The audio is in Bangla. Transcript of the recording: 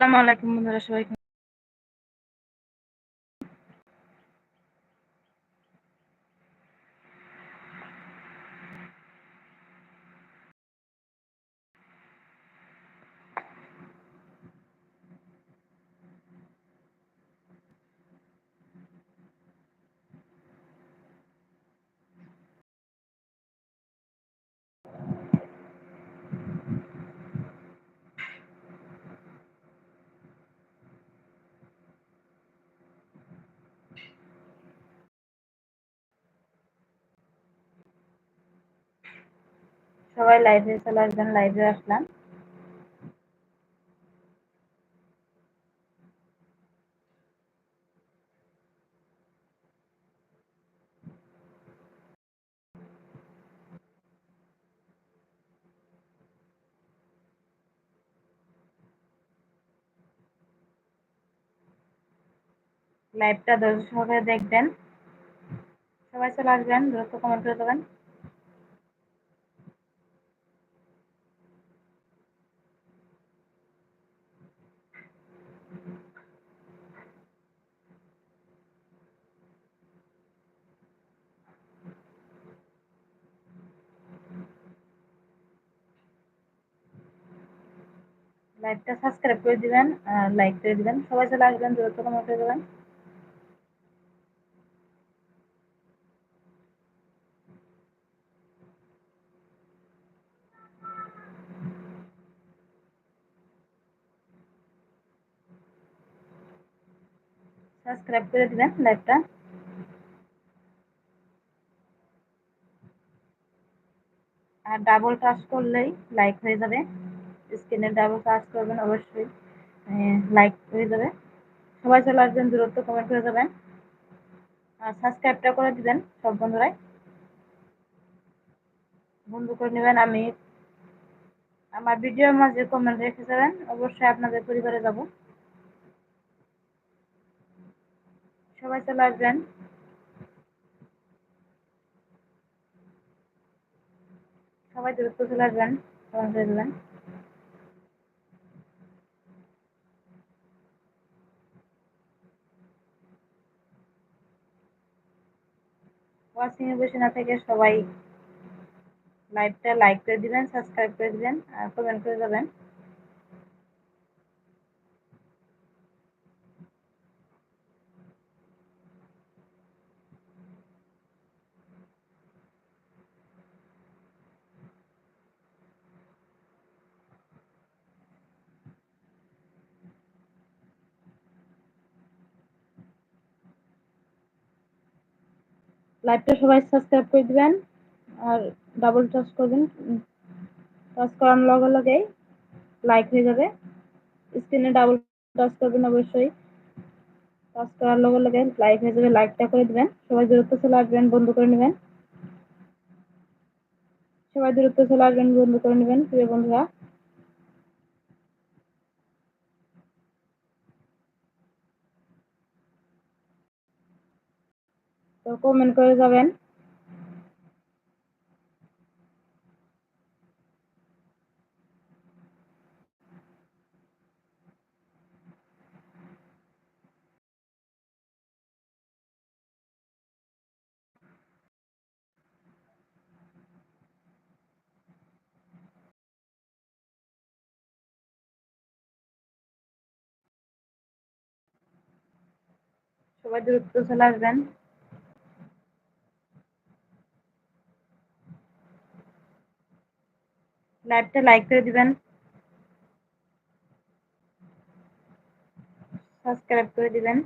আসসালামু আলাইকুম বন্ধুরা সবাইকে সবাই লাইভে চলে আসবেন লাইভে আসলাম। লাইভটা ধৈর্য সহকারে দেখবেন। সবাই চলে আসবেন, দ্রুত কমেন্ট করে দেবেন। লাইভটা সাবস্ক্রাইব করে দিবেন লাইক করে দিবেন। সবাই চলে আসবেন, দ্রুত কমেন্ট করে দেবেন সাবস্ক্রাইব করে দিবেন লাইভটা আর ডাবল টাচ করলেই লাইক হয়ে যাবে। স্ক্রিনে ডাবল টাচ করবেন অবশ্যই। লাইক হয়ে যাবে সবাই চলে আসবেন দূরত্ব কমেন্ট করে যাবেন আর সাবস্ক্রাইবটা করে দিবেন সব বন্ধুরাই। বন্ধু করে নেবেন আমি। আমার ভিডিওর মাঝে কমেন্ট রেখে যাবেন। অবশ্যই আপনাদের পরিবারে যাব। সবাই চলে আসবেন। সবাই দূরত্ব চলে আসবেন। কমেন্ট করে দেবেন। ওয়াচিং এ বসে না থেকে সবাই লাইভটা লাইক করে দিবেন সাবস্ক্রাইব করে দিবেন, আর কমেন্ট করে যাবেন। লাইভটা সবাই সাবস্ক্রাইব করে দিবেন আর ডাবল টাচ করবেন। টাচ করানোর লগে লগেই লাইক হয়ে যাবে। স্ক্রিনে ডাবল টাচ করবেন অবশ্যই। টাচ করার লগে লগে লাইক হয়ে যাবে। লাইকটা করে দিবেন। সবাই দূরত্ব চলে আসবেন, বন্ধ করে নেবেন। সবাই দূরত্ব চলে আসবেন, বন্ধ করে নেবেন। প্রিয় বন্ধুরা তো কমেন্ট করে যাবেন। সবাই দ্রুত চলে আসবেন। লাইভটা লাইক করে দিবেন। সাবস্ক্রাইব করে দিবেন।